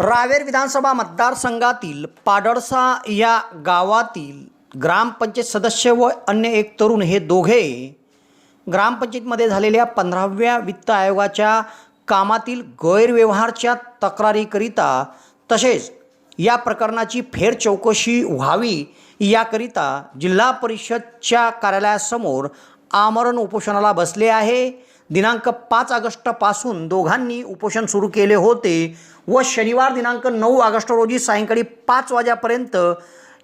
रावेर विधानसभा मतदारसंघातील पाडळसा या गावातील ग्रामपंचायत सदस्य व अन्य एक तरुण हे दोघे ग्रामपंचायतीमध्ये झालेल्या पंधराव्या वित्त आयोगाच्या कामातील गैरव्यवहारच्या तक्रारीकरिता तसेच या प्रकरणाची फेर चौकशी व्हावी याकरिता जिल्हा परिषदच्या कार्यालयासमोर आमरण उपोषणाला बसले आहे. दिनांक पाच ऑगस्टपासून दोघांनी उपोषण सुरू केले होते व शनिवार दिनांक नऊ ऑगस्ट रोजी सायंकाळी पाच वाजेपर्यंत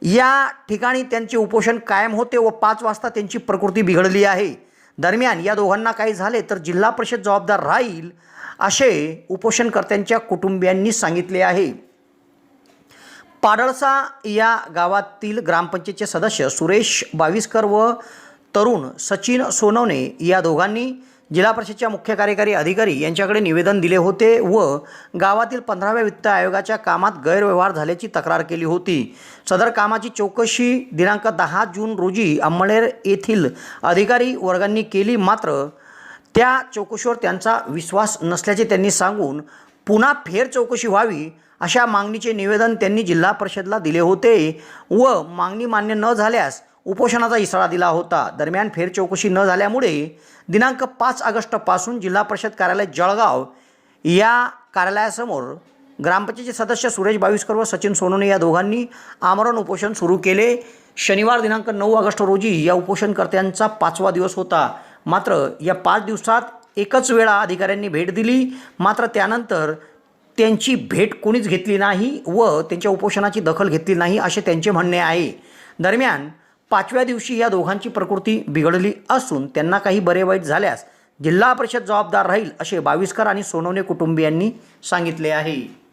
या ठिकाणी त्यांचे उपोषण कायम होते व पाच वाजता त्यांची प्रकृती बिघडली आहे. दरम्यान या दोघांना काही झाले तर जिल्हा परिषद जबाबदार राहील असे उपोषणकर्त्यांच्या कुटुंबियांनी सांगितले आहे. पाडळसा या गावातील ग्रामपंचायतचे सदस्य सुरेश बाविस्कर व तरुण सचिन सोनवणे या दोघांनी जिल्हा परिषदच्या मुख्य कार्यकारी अधिकारी यांच्याकडे निवेदन दिले होते व गावातील पंधराव्या वित्त आयोगाच्या कामात गैरव्यवहार झाल्याची तक्रार केली होती. सदर कामाची चौकशी दिनांक दहा जून रोजी अंमळनेर येथील अधिकारी वर्गांनी केली. मात्र त्या चौकशीवर त्यांचा विश्वास नसल्याचे त्यांनी सांगून पुन्हा फेर चौकशी व्हावी अशा मागणीचे निवेदन त्यांनी जिल्हा परिषदला दिले होते व मागणी मान्य न झाल्यास उपोषणाचा इशारा दिला होता. दरम्यान फेरचौकशी न झाल्यामुळे दिनांक पाच ऑगस्टपासून जिल्हा परिषद कार्यालय जळगाव या कार्यालयासमोर ग्रामपंचायतचे सदस्य सुरेश बावीसकर व सचिन सोनोने या दोघांनी आमरण उपोषण सुरू केले. शनिवार दिनांक नऊ ऑगस्ट रोजी या उपोषणकर्त्यांचा पाचवा दिवस होता. मात्र या पाच दिवसात एकच वेळा अधिकाऱ्यांनी भेट दिली. मात्र त्यानंतर त्यांची भेट कोणीच घेतली नाही व त्यांच्या उपोषणाची दखल घेतली नाही असे त्यांचे म्हणणे आहे. दरम्यान पाचव्या दिवशी या दोघांची प्रकृती बिघडली असून त्यांना काही बरे वाईट झाल्यास जिल्हा परिषद जबाबदार राहील असे बाविस्कर आणि सोनवणे कुटुंबियांनी सांगितले आहे.